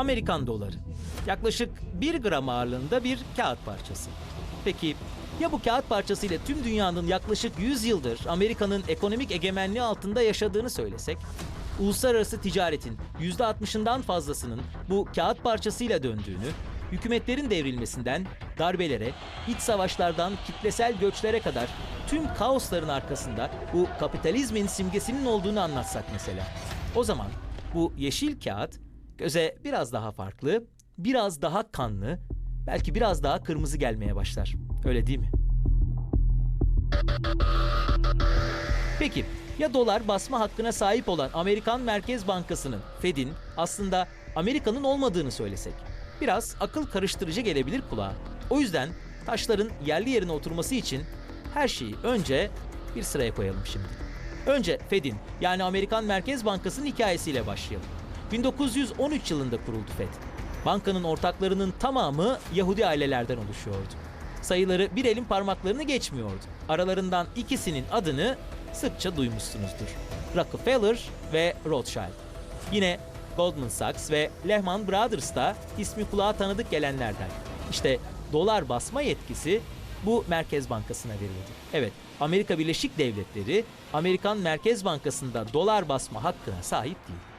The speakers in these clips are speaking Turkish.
Amerikan doları. Yaklaşık 1 gram ağırlığında bir kağıt parçası. Peki ya bu kağıt parçasıyla tüm dünyanın yaklaşık 100 yıldır Amerika'nın ekonomik egemenliği altında yaşadığını söylesek? Uluslararası ticaretin %60'ından fazlasının bu kağıt parçasıyla döndüğünü, hükümetlerin devrilmesinden darbelere, iç savaşlardan kitlesel göçlere kadar tüm kaosların arkasında bu kapitalizmin simgesinin olduğunu anlatsak mesela. O zaman bu yeşil kağıt göze biraz daha farklı, biraz daha kanlı, belki biraz daha kırmızı gelmeye başlar. Öyle değil mi? Peki ya dolar basma hakkına sahip olan Amerikan Merkez Bankası'nın Fed'in aslında Amerika'nın olmadığını söylesek? Biraz akıl karıştırıcı gelebilir kulağa. O yüzden taşların yerli yerine oturması için her şeyi önce bir sıraya koyalım şimdi. Önce Fed'in yani Amerikan Merkez Bankası'nın hikayesiyle başlayalım. 1913 yılında kuruldu Fed. Bankanın ortaklarının tamamı Yahudi ailelerden oluşuyordu. Sayıları bir elin parmaklarını geçmiyordu. Aralarından ikisinin adını sıkça duymuşsunuzdur. Rockefeller ve Rothschild. Yine Goldman Sachs ve Lehman Brothers da ismi kulağa tanıdık gelenlerden. İşte dolar basma yetkisi bu Merkez Bankası'na verildi. Evet, Amerika Birleşik Devletleri Amerikan Merkez Bankası'nda dolar basma hakkına sahip değil.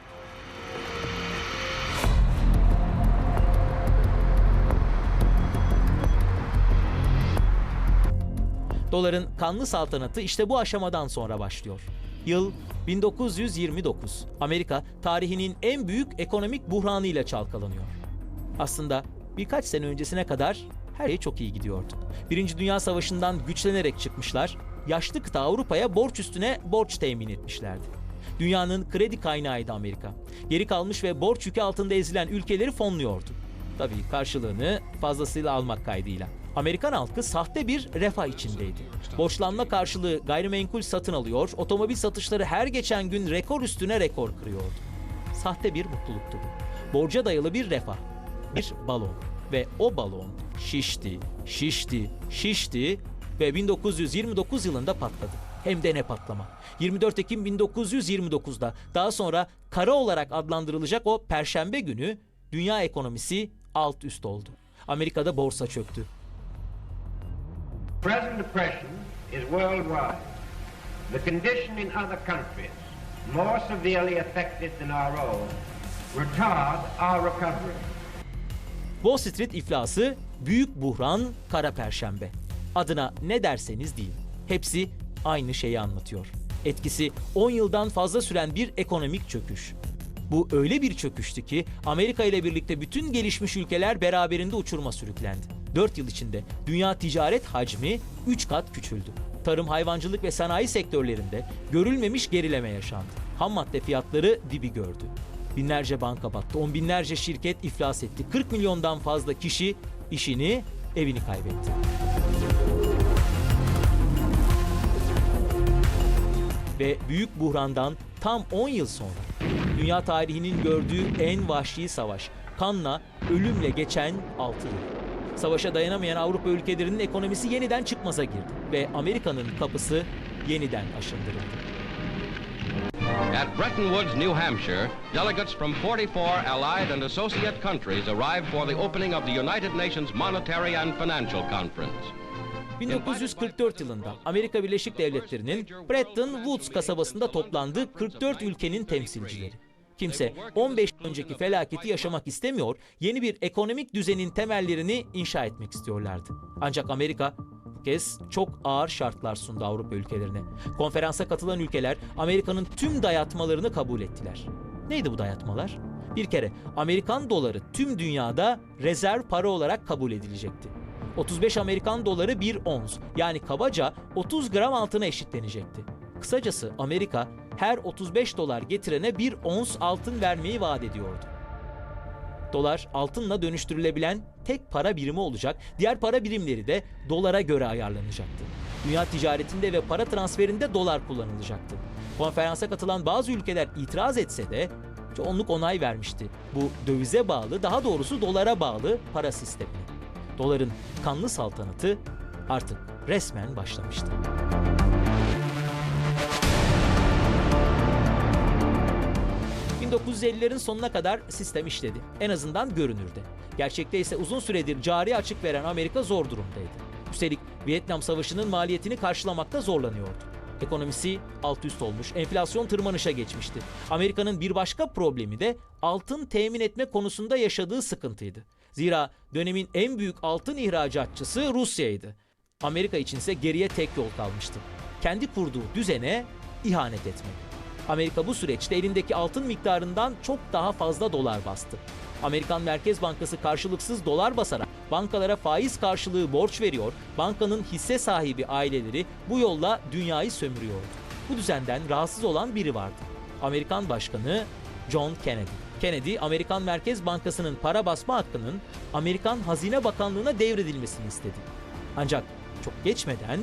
Doların kanlı saltanatı işte bu aşamadan sonra başlıyor. Yıl 1929. Amerika tarihinin en büyük ekonomik buhranıyla çalkalanıyor. Aslında birkaç sene öncesine kadar her şey çok iyi gidiyordu. Birinci Dünya Savaşı'ndan güçlenerek çıkmışlar, yaşlı kıta Avrupa'ya borç üstüne borç temin etmişlerdi. Dünyanın kredi kaynağıydı Amerika. Geri kalmış ve borç yükü altında ezilen ülkeleri fonluyordu. Tabii karşılığını fazlasıyla almak kaydıyla. Amerikan halkı sahte bir refah içindeydi. Borçlanma karşılığı gayrimenkul satın alıyor, otomobil satışları her geçen gün rekor üstüne rekor kırıyordu. Sahte bir mutluluktu bu. Borca dayalı bir refah. Bir balon. Ve o balon şişti, şişti, şişti ve 1929 yılında patladı. Hem de ne patlama. 24 Ekim 1929'da daha sonra kara olarak adlandırılacak o perşembe günü dünya ekonomisi alt üst oldu. Amerika'da borsa çöktü. Present depression is worldwide. The condition in other countries, more severely affected than our own, retard our recovery. Wall Street iflası, büyük buhran, kara perşembe. Adına ne derseniz deyin. Hepsi aynı şeyi anlatıyor. Etkisi 10 yıldan fazla süren bir ekonomik çöküş. Bu öyle bir çöküştü ki Amerika ile birlikte bütün gelişmiş ülkeler beraberinde uçuruma sürüklendi. 4 yıl içinde dünya ticaret hacmi 3 kat küçüldü. Tarım, hayvancılık ve sanayi sektörlerinde görülmemiş gerileme yaşandı. Ham madde fiyatları dibi gördü. Binlerce banka battı, on binlerce şirket iflas etti. 40 milyondan fazla kişi işini, evini kaybetti. Ve büyük buhrandan tam 10 yıl sonra dünya tarihinin gördüğü en vahşi savaş, kanla, ölümle geçen 6 yıl. Savaşa dayanamayan Avrupa ülkelerinin ekonomisi yeniden çıkmaza girdi ve Amerika'nın kapısı yeniden aşındırıldı. At Bretton Woods, New Hampshire, delegates from 44 allied and associate countries arrived for the opening of the United Nations Monetary and Financial Conference. 1944 yılında Amerika Birleşik Devletleri'nin Bretton Woods kasabasında toplandığı 44 ülkenin temsilcileri. Kimse 15 yıl önceki felaketi yaşamak istemiyor, yeni bir ekonomik düzenin temellerini inşa etmek istiyorlardı. Ancak Amerika bu kez çok ağır şartlar sundu Avrupa ülkelerine. Konferansa katılan ülkeler Amerika'nın tüm dayatmalarını kabul ettiler. Neydi bu dayatmalar? Bir kere Amerikan doları tüm dünyada rezerv para olarak kabul edilecekti. 35 Amerikan doları bir ons yani kabaca 30 gram altına eşitlenecekti. Kısacası Amerika her 35 dolar getirene bir ons altın vermeyi vaat ediyordu. Dolar altınla dönüştürülebilen tek para birimi olacak, diğer para birimleri de dolara göre ayarlanacaktı. Dünya ticaretinde ve para transferinde dolar kullanılacaktı. Konferansa katılan bazı ülkeler itiraz etse de çoğunluk onay vermişti. Bu dövize bağlı, daha doğrusu dolara bağlı para sistemine. Doların kanlı saltanatı artık resmen başlamıştı. 1950'lerin sonuna kadar sistem işledi. En azından görünürde. Gerçekte ise uzun süredir cari açık veren Amerika zor durumdaydı. Üstelik Vietnam Savaşı'nın maliyetini karşılamakta zorlanıyordu. Ekonomisi alt üst olmuş, enflasyon tırmanışa geçmişti. Amerika'nın bir başka problemi de altın temin etme konusunda yaşadığı sıkıntıydı. Zira dönemin en büyük altın ihracatçısı Rusya'ydı. Amerika içinse geriye tek yol kalmıştı. Kendi kurduğu düzene ihanet etmek. Amerika bu süreçte elindeki altın miktarından çok daha fazla dolar bastı. Amerikan Merkez Bankası karşılıksız dolar basarak bankalara faiz karşılığı borç veriyor, bankanın hisse sahibi aileleri bu yolla dünyayı sömürüyordu. Bu düzenden rahatsız olan biri vardı. Amerikan Başkanı John Kennedy. Kennedy, Amerikan Merkez Bankası'nın para basma hakkının Amerikan Hazine Bakanlığı'na devredilmesini istedi. Ancak çok geçmeden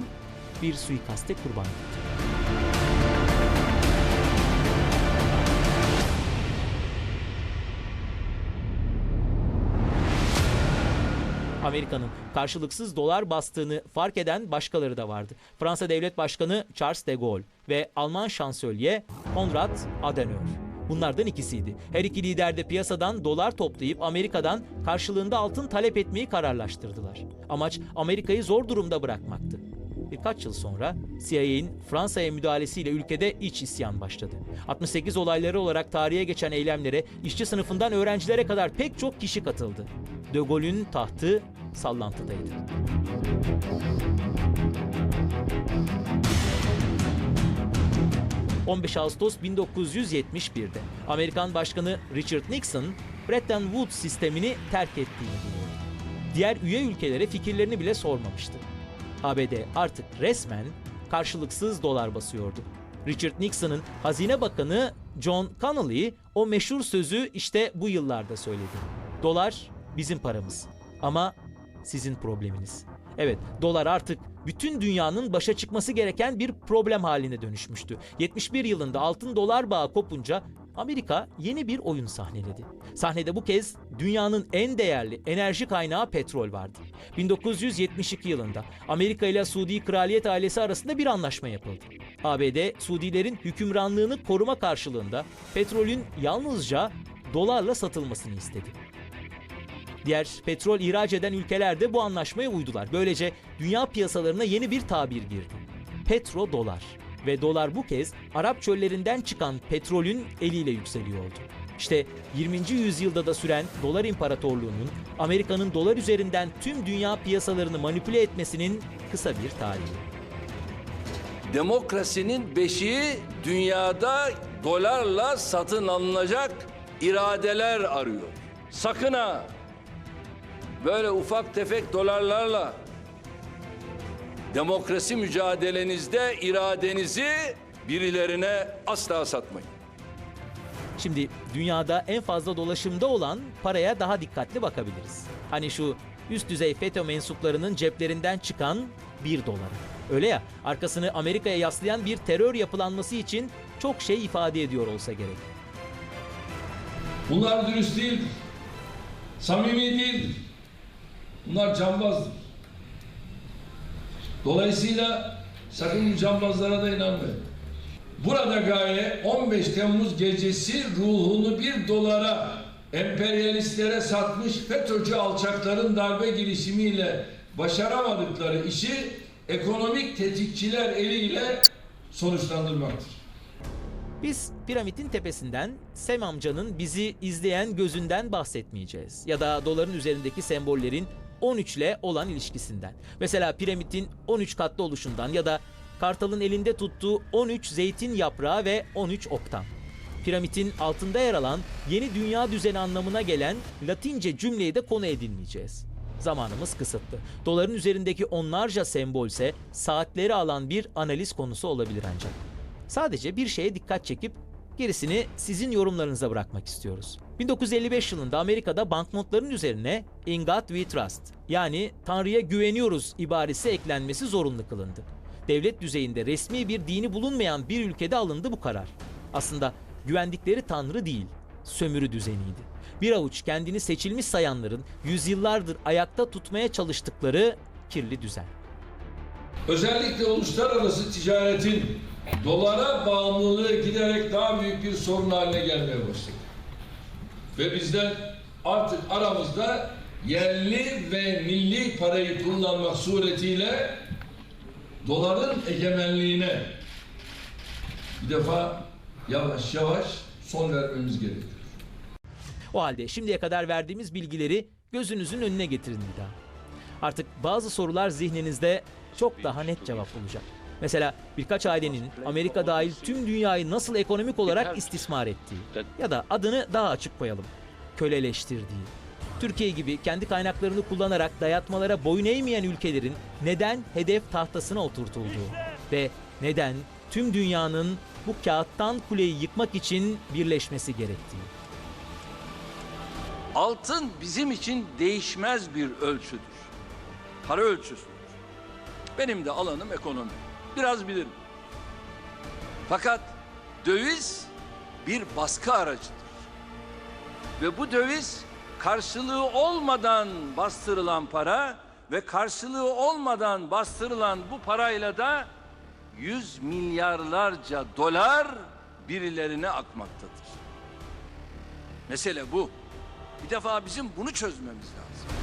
bir suikaste kurban gitti. Amerika'nın karşılıksız dolar bastığını fark eden başkaları da vardı. Fransa Devlet Başkanı Charles de Gaulle ve Alman şansölye Konrad Adenauer. Bunlardan ikisiydi. Her iki lider de piyasadan dolar toplayıp Amerika'dan karşılığında altın talep etmeyi kararlaştırdılar. Amaç Amerika'yı zor durumda bırakmaktı. Birkaç yıl sonra CIA'in Fransa'ya müdahalesiyle ülkede iç isyan başladı. 68 olayları olarak tarihe geçen eylemlere işçi sınıfından öğrencilere kadar pek çok kişi katıldı. De Gaulle'ün tahtı sallantıdaydı. ...15 Ağustos 1971'de Amerikan Başkanı Richard Nixon... ...Bretton Woods sistemini terk ettiğini duyurdu. Diğer üye ülkelere fikirlerini bile sormamıştı. ABD artık resmen karşılıksız dolar basıyordu. Richard Nixon'ın Hazine Bakanı John Connolly o meşhur sözü işte bu yıllarda söyledi. Dolar bizim paramız ama sizin probleminiz. Evet, dolar artık bütün dünyanın başa çıkması gereken bir problem haline dönüşmüştü. 71 yılında altın dolar bağı kopunca Amerika yeni bir oyun sahneledi. Sahnede bu kez dünyanın en değerli enerji kaynağı petrol vardı. 1972 yılında Amerika ile Suudi Kraliyet ailesi arasında bir anlaşma yapıldı. ABD, Suudilerin hükümranlığını koruma karşılığında petrolün yalnızca dolarla satılmasını istedi. Diğer petrol ihraç eden ülkeler de bu anlaşmaya uydular. Böylece dünya piyasalarına yeni bir tabir girdi. Petrodolar. Ve dolar bu kez Arap çöllerinden çıkan petrolün eliyle yükseliyordu. İşte 20. yüzyılda da süren dolar imparatorluğunun Amerika'nın dolar üzerinden tüm dünya piyasalarını manipüle etmesinin kısa bir tarihi. Demokrasinin beşiği dünyada dolarla satın alınacak iradeler arıyor. Sakın ha böyle ufak tefek dolarlarla demokrasi mücadelenizde iradenizi birilerine asla satmayın. Şimdi dünyada en fazla dolaşımda olan paraya daha dikkatli bakabiliriz. Hani şu üst düzey FETÖ mensuplarının ceplerinden çıkan 1 doları. Öyle ya arkasını Amerika'ya yaslayan bir terör yapılanması için çok şey ifade ediyor olsa gerek. Bunlar dürüst değildir. Samimi değildir. Bunlar cambazdır. Dolayısıyla sakın cambazlara da inanmayın. Burada gaye 15 Temmuz gecesi ruhunu bir dolara emperyalistlere satmış FETÖ'cü alçakların darbe girişimiyle başaramadıkları işi ekonomik tetikçiler eliyle sonuçlandırmaktır. Biz piramidin tepesinden Sem amcanın bizi izleyen gözünden bahsetmeyeceğiz. Ya da doların üzerindeki sembollerin 13 ile olan ilişkisinden. Mesela piramidin 13 katlı oluşundan ya da kartalın elinde tuttuğu 13 zeytin yaprağı ve 13 oktan. Piramidin altında yer alan yeni dünya düzeni anlamına gelen Latince cümleyi de konu edinmeyeceğiz. Zamanımız kısıtlı. Doların üzerindeki onlarca sembolse saatleri alan bir analiz konusu olabilir ancak. Sadece bir şeye dikkat çekip gerisini sizin yorumlarınıza bırakmak istiyoruz. 1955 yılında Amerika'da banknotların üzerine In God We Trust yani Tanrı'ya güveniyoruz ibaresi eklenmesi zorunlu kılındı. Devlet düzeyinde resmi bir dini bulunmayan bir ülkede alındı bu karar. Aslında güvendikleri Tanrı değil, sömürü düzeniydi. Bir avuç kendini seçilmiş sayanların yüzyıllardır ayakta tutmaya çalıştıkları kirli düzen. Özellikle uluslararası ticaretin dolara bağımlılığı giderek daha büyük bir sorun haline gelmeye başladı. Ve bizden artık aramızda yerli ve milli parayı kullanmak suretiyle doların egemenliğine bir defa yavaş yavaş son vermemiz gerekiyor. O halde şimdiye kadar verdiğimiz bilgileri gözünüzün önüne getirin bir daha. Artık bazı sorular zihninizde çok daha net cevap bulacak. Mesela birkaç ailenin Amerika dahil tüm dünyayı nasıl ekonomik olarak istismar ettiği ya da adını daha açık koyalım. Köleleştirdiği. Türkiye gibi kendi kaynaklarını kullanarak dayatmalara boyun eğmeyen ülkelerin neden hedef tahtasına oturtulduğu ve neden tüm dünyanın bu kağıttan kuleyi yıkmak için birleşmesi gerektiği. Altın bizim için değişmez bir ölçüdür. Para ölçüsüdür. Benim de alanım ekonomi. Biraz bilirim. Fakat döviz bir baskı aracıdır. Ve bu döviz karşılığı olmadan bastırılan para ve karşılığı olmadan bastırılan bu parayla da yüz milyarlarca dolar birilerine akmaktadır. Mesele bu. Bir defa bizim bunu çözmemiz lazım.